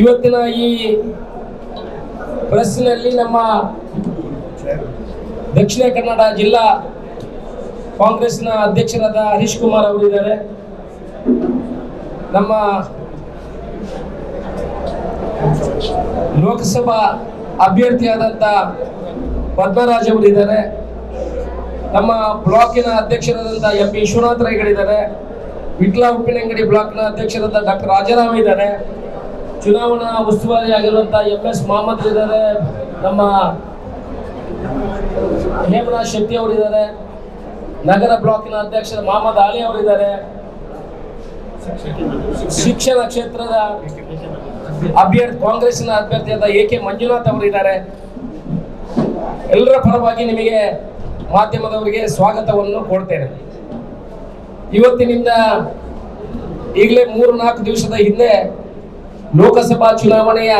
ಇವತ್ತಿನ ಈ ಪ್ರೆಸ್ನಲ್ಲಿ ನಮ್ಮ ದಕ್ಷಿಣ ಕನ್ನಡ ಜಿಲ್ಲಾ ಕಾಂಗ್ರೆಸ್ನ ಅಧ್ಯಕ್ಷರಾದ ಹರೀಶ್ ಕುಮಾರ್ ಅವರಿದ್ದಾರೆ ನಮ್ಮ ಲೋಕಸಭಾ ಅಭ್ಯರ್ಥಿಯಾದಂಥ ಪದ್ಮರಾಜ್ ಅವರಿದ್ದಾರೆ ನಮ್ಮ ಬ್ಲಾಕಿನ ಅಧ್ಯಕ್ಷರಾದಂಥ ಎಂ ಪಿ ವಿಶ್ವನಾಥ್ ರೈಗಳಿದ್ದಾರೆ ವಿಟ್ಲಾ ಉಪ್ಪಿನಂಗಡಿ ಬ್ಲಾಕ್ನ ಅಧ್ಯಕ್ಷರಾದ ಡಾಕ್ಟರ್ ರಾಜಾರಾಮ್ ಇದ್ದಾರೆ. ಚುನಾವಣಾ ಉಸ್ತುವಾರಿ ಆಗಿರುವಂಥ ಎಂ ಎಸ್ ಮಹಮ್ಮದ್ ಇದ್ದಾರೆ. ನಮ್ಮ ಹೇಮನಾಥ್ ಶೆಟ್ಟಿ ಅವರಿದ್ದಾರೆ. ನಗರ ಬ್ಲಾಕಿನ ಅಧ್ಯಕ್ಷ ಮಹಮ್ಮದ್ ಅಲಿ ಅವರಿದ್ದಾರೆ. ಶಿಕ್ಷಣ ಕ್ಷೇತ್ರದ ಅಭ್ಯರ್ಥಿ ಕಾಂಗ್ರೆಸ್ನ ಅಭ್ಯರ್ಥಿಯಾದ ಎ ಕೆ ಮಂಜುನಾಥ್ ಅವರಿದ್ದಾರೆ. ಎಲ್ಲರ ಪರವಾಗಿ ನಿಮಗೆ ಮಾಧ್ಯಮದವರಿಗೆ ಸ್ವಾಗತವನ್ನು ಕೊಡ್ತೇನೆ ಇವತ್ತಿನಿಂದ ಈಗಲೇ ಮೂರು ನಾಲ್ಕು ದಿವಸದ ಹಿಂದೆ ಲೋಕಸಭಾ ಚುನಾವಣೆಯ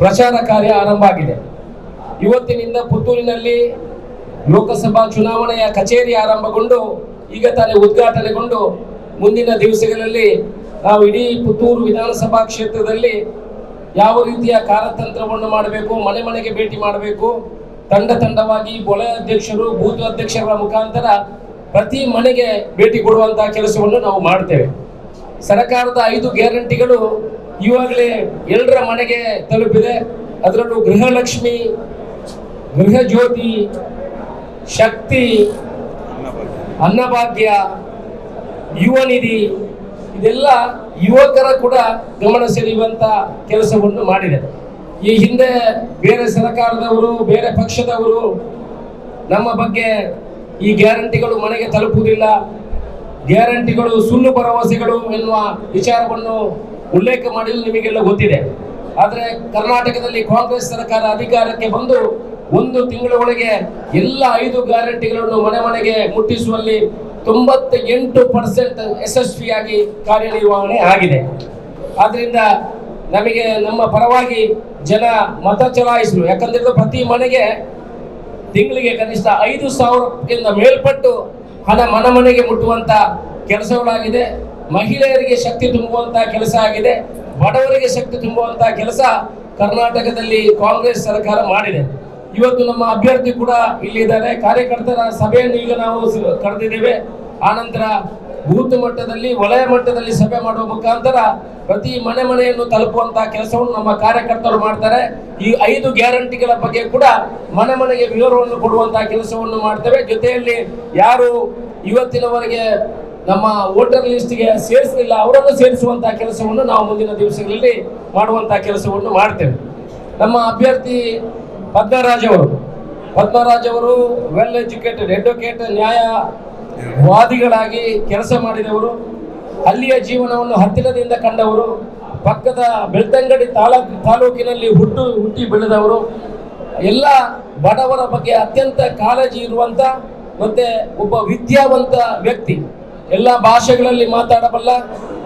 ಪ್ರಚಾರ ಕಾರ್ಯ ಆರಂಭ ಆಗಿದೆ. ಇವತ್ತಿನಿಂದ ಪುತ್ತೂರಿನಲ್ಲಿ ಲೋಕಸಭಾ ಚುನಾವಣೆಯ ಕಚೇರಿ ಆರಂಭಗೊಂಡು, ಈಗ ತಾನೇ ಉದ್ಘಾಟನೆಗೊಂಡು, ಮುಂದಿನ ದಿವಸಗಳಲ್ಲಿ ನಾವು ಇಡೀ ಪುತ್ತೂರು ವಿಧಾನಸಭಾ ಕ್ಷೇತ್ರದಲ್ಲಿ ಯಾವ ರೀತಿಯ ಕಾರ್ಯತಂತ್ರವನ್ನು ಮಾಡಬೇಕು, ಮನೆ ಮನೆಗೆ ಭೇಟಿ ಮಾಡಬೇಕು, ತಂಡ ತಂಡವಾಗಿ ಬೊಳೆ ಅಧ್ಯಕ್ಷರು, ಬೂತ್ ಅಧ್ಯಕ್ಷರ ಮುಖಾಂತರ ಪ್ರತಿ ಮನೆಗೆ ಭೇಟಿ ಕೊಡುವಂತಹ ಕೆಲಸವನ್ನು ನಾವು ಮಾಡ್ತೇವೆ. ಸರ್ಕಾರದ ಐದು ಗ್ಯಾರಂಟಿಗಳು ಇವಾಗಲೇ ಎಲ್ಲರ ಮನೆಗೆ ತಲುಪಿದೆ. ಅದರಲ್ಲೂ ಗೃಹಲಕ್ಷ್ಮಿ ಗೃಹ ಜ್ಯೋತಿ ಶಕ್ತಿ, ಅನ್ನಭಾಗ್ಯ ಯುವ ನಿಧಿ ಇದೆಲ್ಲ ಯುವಕರ ಕೂಡ ಗಮನ ಸೆಳೆಯುವಂತ ಕೆಲಸವನ್ನು ಮಾಡಿದೆ. ಈ ಹಿಂದೆ ಬೇರೆ ಸರ್ಕಾರದವರು, ಬೇರೆ ಪಕ್ಷದವರು ನಮ್ಮ ಬಗ್ಗೆ ಈ ಗ್ಯಾರಂಟಿಗಳು ಮನೆಗೆ ತಲುಪುವುದಿಲ್ಲ. ಗ್ಯಾರಂಟಿಗಳು, ಸುಳ್ಳು ಭರವಸೆಗಳು ಎನ್ನುವ ವಿಚಾರವನ್ನು ಉಲ್ಲೇಖ ಮಾಡಿದ್ದು ನಿಮಗೆಲ್ಲ ಗೊತ್ತಿದೆ. ಆದರೆ ಕರ್ನಾಟಕದಲ್ಲಿ ಕಾಂಗ್ರೆಸ್ ಸರ್ಕಾರ ಅಧಿಕಾರಕ್ಕೆ ಬಂದು ಒಂದು ತಿಂಗಳ ಒಳಗೆ ಎಲ್ಲ ಐದು ಗ್ಯಾರಂಟಿಗಳನ್ನು ಮನೆ ಮನೆಗೆ ಮುಟ್ಟಿಸುವಲ್ಲಿ ತೊಂಬತ್ತ ಎಂಟು ಪರ್ಸೆಂಟ್ ಯಶಸ್ವಿಯಾಗಿ ಕಾರ್ಯನಿರ್ವಹಣೆ ಆಗಿದೆ. ಆದ್ದರಿಂದ ನಮಗೆ ನಮ್ಮ ಪರವಾಗಿ ಜನ ಮತ ಚಲಾಯಿಸಲು ಯಾಕಂದ್ರೆ ಪ್ರತಿ ಮನೆಗೆ ತಿಂಗಳಿಗೆ ಕನಿಷ್ಠ ಐದು ಸಾವಿರಕ್ಕಿಂತ ಮೇಲ್ಪಟ್ಟು ಹಣ ಮನ ಮನೆಗೆ ಮುಟ್ಟುವಂತ ಕೆಲಸಗಳಾಗಿದೆ. ಮಹಿಳೆಯರಿಗೆ ಶಕ್ತಿ ತುಂಬುವಂಥ ಕೆಲಸ ಆಗಿದೆ. ಬಡವರಿಗೆ ಶಕ್ತಿ ತುಂಬುವಂತ ಕೆಲಸ ಕರ್ನಾಟಕದಲ್ಲಿ ಕಾಂಗ್ರೆಸ್ ಸರ್ಕಾರ ಮಾಡಿದೆ. ಇವತ್ತು ನಮ್ಮ ಅಭ್ಯರ್ಥಿ ಕೂಡ ಇಲ್ಲಿದ್ದಾರೆ ಕಾರ್ಯಕರ್ತರ ಸಭೆಯನ್ನು ಈಗ ನಾವು ಕರೆದಿದ್ದೇವೆ. ಆನಂತರ ಬೂತ್ ಮಟ್ಟದಲ್ಲಿ, ವಲಯ ಮಟ್ಟದಲ್ಲಿ ಸಭೆ ಮಾಡುವ ಮುಖಾಂತರ ಪ್ರತಿ ಮನೆ ಮನೆಯನ್ನು ತಲುಪುವಂತಹ ಕೆಲಸವನ್ನು ನಮ್ಮ ಕಾರ್ಯಕರ್ತರು ಮಾಡ್ತಾರೆ. ಈ ಐದು ಗ್ಯಾರಂಟಿಗಳ ಬಗ್ಗೆ ಕೂಡ ಮನೆ ಮನೆಗೆ ವಿವರವನ್ನು ಕೊಡುವಂತಹ ಕೆಲಸವನ್ನು ಮಾಡ್ತೇವೆ. ಜೊತೆಯಲ್ಲಿ ಯಾರು ಇವತ್ತಿನವರೆಗೆ ನಮ್ಮ ವೋಟರ್ ಲಿಸ್ಟ್ಗೆ ಸೇರಿಸಲಿಲ್ಲ, ಅವರನ್ನು ಸೇರಿಸುವಂತಹ ಕೆಲಸವನ್ನು ನಾವು ಮುಂದಿನ ದಿವಸಗಳಲ್ಲಿ ಮಾಡುವಂತಹ ಕೆಲಸವನ್ನು ಮಾಡ್ತೇವೆ. ನಮ್ಮ ಅಭ್ಯರ್ಥಿ ಪದ್ಮರಾಜ್ ಅವರು. ಪದ್ಮರಾಜ್ ಅವರು ವೆಲ್ ಎಜುಕೇಟೆಡ್ ಅಡ್ವೊಕೇಟ್ ನ್ಯಾಯವಾದಿಗಳಾಗಿ ಕೆಲಸ ಮಾಡಿದವರು. ಅಲ್ಲಿಯ ಜೀವನವನ್ನು ಹತ್ತಿರದಿಂದ ಕಂಡವರು, ಪಕ್ಕದ ಬೆಳ್ತಂಗಡಿ ತಾಲೂಕ್, ತಾಲೂಕಿನಲ್ಲಿ ಹುಟ್ಟು ಹುಟ್ಟಿ ಬೆಳೆದವರು, ಎಲ್ಲ ಬಡವರ ಬಗ್ಗೆ ಅತ್ಯಂತ ಕಾಳಜಿ ಇರುವಂತ ಮತ್ತೆ ಒಬ್ಬ ವಿದ್ಯಾವಂತ ವ್ಯಕ್ತಿ. ಎಲ್ಲ ಭಾಷೆಗಳಲ್ಲಿ ಮಾತಾಡಬಲ್ಲ,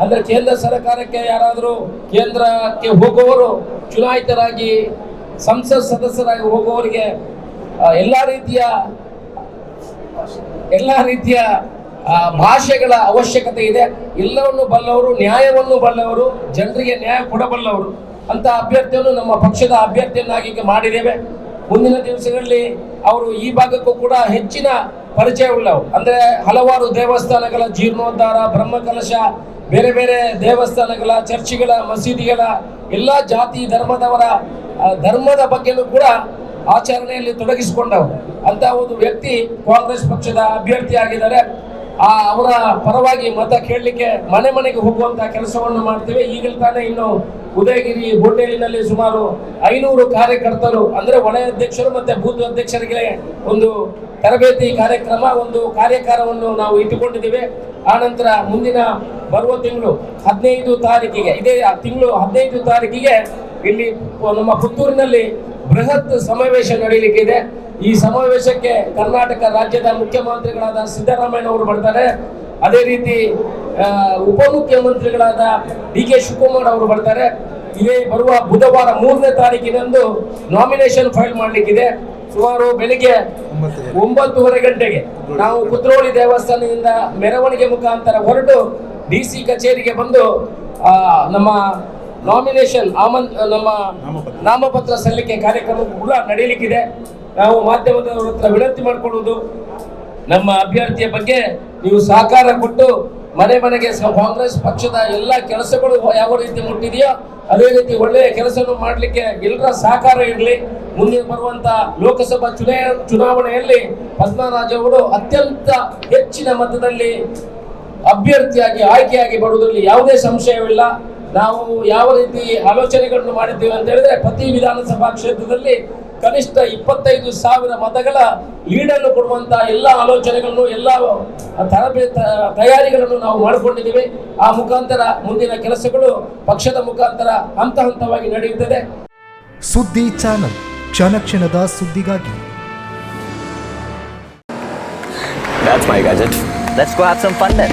ಅಂದ್ರೆ ಕೇಂದ್ರ ಸರ್ಕಾರಕ್ಕೆ ಯಾರಾದರೂ ಕೇಂದ್ರಕ್ಕೆ ಹೋಗುವವರು, ಚುನಾಯಿತರಾಗಿ ಸಂಸತ್ ಸದಸ್ಯರಾಗಿ ಹೋಗುವವರಿಗೆ ಎಲ್ಲ ರೀತಿಯ ಎಲ್ಲ ರೀತಿಯ ಭಾಷೆಗಳ ಅವಶ್ಯಕತೆ ಇದೆ. ಎಲ್ಲವನ್ನು ಬಲ್ಲವರು, ನ್ಯಾಯವನ್ನು ಬಲ್ಲವರು, ಜನರಿಗೆ ನ್ಯಾಯ ಕೊಡಬಲ್ಲವರು ಅಂತ ಅಭ್ಯರ್ಥಿಯನ್ನು ನಮ್ಮ ಪಕ್ಷದ ಅಭ್ಯರ್ಥಿಯನ್ನಾಗಿ ಮಾಡಿದ್ದೇವೆ. ಮುಂದಿನ ದಿವಸಗಳಲ್ಲಿ ಅವರು ಈ ಭಾಗಕ್ಕೂ ಕೂಡ ಹೆಚ್ಚಿನ ಪರಿಚಯ ಉಳ್ಳವರು ಅಂದ್ರೆ ಹಲವಾರು ದೇವಸ್ಥಾನಗಳ ಜೀರ್ಣೋದ್ಧಾರ, ಬ್ರಹ್ಮಕಲಶ, ಬೇರೆ ಬೇರೆ ದೇವಸ್ಥಾನಗಳ, ಚರ್ಚ್ಗಳ, ಮಸೀದಿಗಳ, ಎಲ್ಲ ಜಾತಿ, ಧರ್ಮದವರ ಧರ್ಮದ ಬಗ್ಗೆನೂ ಕೂಡ ಆಚರಣೆಯಲ್ಲಿ ತೊಡಗಿಸಿಕೊಂಡವರು. ಅಂತ ಒಂದು ವ್ಯಕ್ತಿ ಕಾಂಗ್ರೆಸ್ ಪಕ್ಷದ ಅಭ್ಯರ್ಥಿ ಆಗಿದ್ದಾರೆ ಆ, ಅವರ ಪರವಾಗಿ ಮತ ಕೇಳಲಿಕ್ಕೆ ಮನೆ ಮನೆಗೆ ಹೋಗುವಂತಹ ಕೆಲಸವನ್ನು ಮಾಡ್ತೇವೆ. ಈಗಲೂ ತಾನೇ ಇನ್ನು ಉದಯಗಿರಿ ಹೋಟೆಲಿನಲ್ಲಿ ಸುಮಾರು ಐನೂರು ಕಾರ್ಯಕರ್ತರು, ಅಂದ್ರೆ ವಲಯ ಅಧ್ಯಕ್ಷರು ಮತ್ತೆ ಬೂತ್ ಅಧ್ಯಕ್ಷರಿಗೆ ಒಂದು ತರಬೇತಿ ಕಾರ್ಯಕ್ರಮ, ಒಂದು ಕಾರ್ಯಕಾರವನ್ನು ನಾವು ಇಟ್ಟುಕೊಂಡಿದ್ದೇವೆ. ಆನಂತರ ಮುಂದಿನ ಬರುವ ತಿಂಗಳು ಹದಿನೈದು ತಾರೀಕಿಗೆ, ಇದೇ ತಿಂಗಳು ಹದಿನೈದು ತಾರೀಕಿಗೆ ಇಲ್ಲಿ ನಮ್ಮ ಪುತ್ತೂರಿನಲ್ಲಿ ಬೃಹತ್ ಸಮಾವೇಶ ನಡೆಯಲಿಕ್ಕಿದೆ ಈ ಸಮಾವೇಶಕ್ಕೆ ಕರ್ನಾಟಕ ರಾಜ್ಯದ ಮುಖ್ಯಮಂತ್ರಿಗಳಾದ ಸಿದ್ದರಾಮಯ್ಯ ಅವರು ಬರ್ತಾರೆ. ಅದೇ ರೀತಿ ಉಪಮುಖ್ಯಮಂತ್ರಿಗಳಾದ ಡಿ ಕೆ ಶಿವಕುಮಾರ್ ಅವರು ಬರ್ತಾರೆ. ಇದೇ ಬರುವ ಬುಧವಾರ ಮೂರನೇ ತಾರೀಕಿನಂದು ನಾಮಿನೇಷನ್ ಫೈಲ್ ಮಾಡಲಿಕ್ಕಿದೆ. ಸುಮಾರು ಬೆಳಿಗ್ಗೆ ಒಂಬತ್ತೂವರೆ ಗಂಟೆಗೆ ನಾವು ಕುದ್ರೋಳಿ ದೇವಸ್ಥಾನದಿಂದ ಮೆರವಣಿಗೆ ಮುಖಾಂತರ ಹೊರಟು ಡಿ ಸಿ ಕಚೇರಿಗೆ ಬಂದು ನಮ್ಮ ನಾಮಿನೇಷನ್ ಆಮನ್, ನಮ್ಮ ನಾಮಪತ್ರ. ನಾಮಪತ್ರ ಸಲ್ಲಿಕೆ ಕಾರ್ಯಕ್ರಮ ಕೂಡ ನಡೀಲಿಕ್ಕಿದೆ ನಾವು ಮಾಧ್ಯಮದವರ ಹತ್ರ ವಿನಂತಿ ಮಾಡಿಕೊಳ್ಳುವುದು ನಮ್ಮ ಅಭ್ಯರ್ಥಿಯ ಬಗ್ಗೆ ನೀವು ಸಹಕಾರ ಕೊಟ್ಟು ಮನೆ ಮನೆಗೆ ಕಾಂಗ್ರೆಸ್ ಪಕ್ಷದ ಎಲ್ಲ ಕೆಲಸಗಳು ಯಾವ ರೀತಿ ಮುಟ್ಟಿದೆಯೋ ಅದೇ ರೀತಿ ಒಳ್ಳೆಯ ಕೆಲಸವನ್ನು ಮಾಡಲಿಕ್ಕೆ ಎಲ್ಲರ ಸಹಕಾರ ಇರಲಿ. ಮುಂದೆ ಬರುವಂತ ಲೋಕಸಭಾ ಚುನಾ ಚುನಾವಣೆಯಲ್ಲಿ ಪದ್ಮರಾಜ್ ಅವರು ಅತ್ಯಂತ ಹೆಚ್ಚಿನ ಮತದಲ್ಲಿ ಅಭ್ಯರ್ಥಿಯಾಗಿ, ಆಯ್ಕೆಯಾಗಿ ಬರುವುದರಲ್ಲಿ ಯಾವುದೇ ಸಂಶಯವಿಲ್ಲ. ನಾವು ಯಾವ ರೀತಿ ಆಲೋಚನೆಗಳನ್ನು ಮಾಡಿದ್ದೇವೆ ಅಂತ ಹೇಳಿದ್ರೆ ಪ್ರತಿ ವಿಧಾನಸಭಾ ಕ್ಷೇತ್ರದಲ್ಲಿ ಕನಿಷ್ಠ ಇಪ್ಪತ್ತೈದು ಸಾವಿರ ಮತಗಳ ಲೀಡನ್ನು ಕೊಡುವಂತ ಎಲ್ಲ ಆಲೋಚನೆಗಳನ್ನು ಎಲ್ಲ ತರಬೇತಿ ತಯಾರಿಗಳನ್ನು ನಾವು ಮಾಡಿಕೊಂಡಿದ್ದೇವೆ ಆ ಮುಖಾಂತರ ಮುಂದಿನ ಕೆಲಸಗಳು ಪಕ್ಷದ ಮುಖಾಂತರ ಹಂತ ಹಂತವಾಗಿ ನಡೆಯುತ್ತದೆ ಸುದ್ದಿ ಚಾನಲ್ ಕ್ಷಣ ಕ್ಷಣದ ಸುದ್ದಿಗಾಗಿ That's my gadget. Let's go have some fun then.